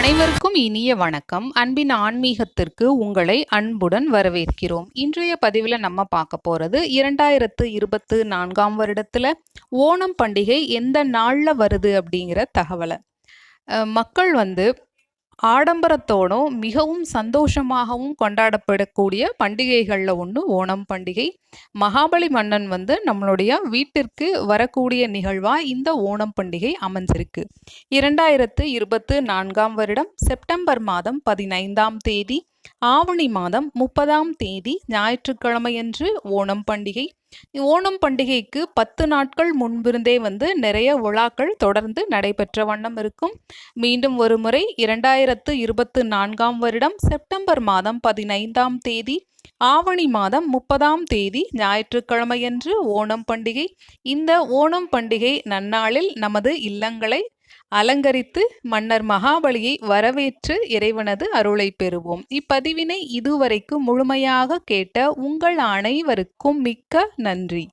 அனைவருக்கும் இனிய வணக்கம். அன்பின் ஆன்மீகத்திற்கு உங்களை அன்புடன் வரவேற்கிறோம். இன்றைய பதிவில் நம்ம பார்க்க போகிறது இரண்டாயிரத்து இருபத்து நான்காம் வருடத்தில் ஓணம் பண்டிகை எந்த நாளில் வருது அப்படிங்கிற தகவலை. மக்கள் வந்து ஆடம்பரத்தோடும் மிகவும் சந்தோஷமாகவும் கொண்டாடப்படக்கூடிய பண்டிகைகளில் ஒன்று ஓணம் பண்டிகை. மகாபலி மன்னன் வந்து நம்மளுடைய வீட்டிற்கு வரக்கூடிய நிகழ்வாக இந்த ஓணம் பண்டிகை அமைஞ்சிருக்கு. இரண்டாயிரத்து இருபத்து நான்காம் வருடம் செப்டம்பர் மாதம் பதினைந்தாம் தேதி ஆவணி மாதம் முப்பதாம் தேதி ஞாயிற்றுக்கிழமையன்று ஓணம் பண்டிகை. ஓணம் பண்டிகைக்கு பத்து நாட்கள் முன்பிருந்தே வந்து நிறைய விழாக்கள் தொடர்ந்து நடைபெற்ற வண்ணம் இருக்கும். மீண்டும் ஒரு முறை இரண்டாயிரத்து இருபத்து நான்காம் வருடம் செப்டம்பர் மாதம் பதினைந்தாம் தேதி ஆவணி மாதம் முப்பதாம் தேதி ஞாயிற்றுக்கிழமையன்று ஓணம் பண்டிகை. இந்த ஓணம் பண்டிகை நன்னாளில் நமது இல்லங்களை அலங்கரித்து மன்னர் மகாபலியை வரவேற்று இறைவனது அருளை பெறுவோம். இப்பதிவினை இதுவரைக்கும் முழுமையாக கேட்ட உங்கள் அனைவருக்கும் மிக்க நன்றி.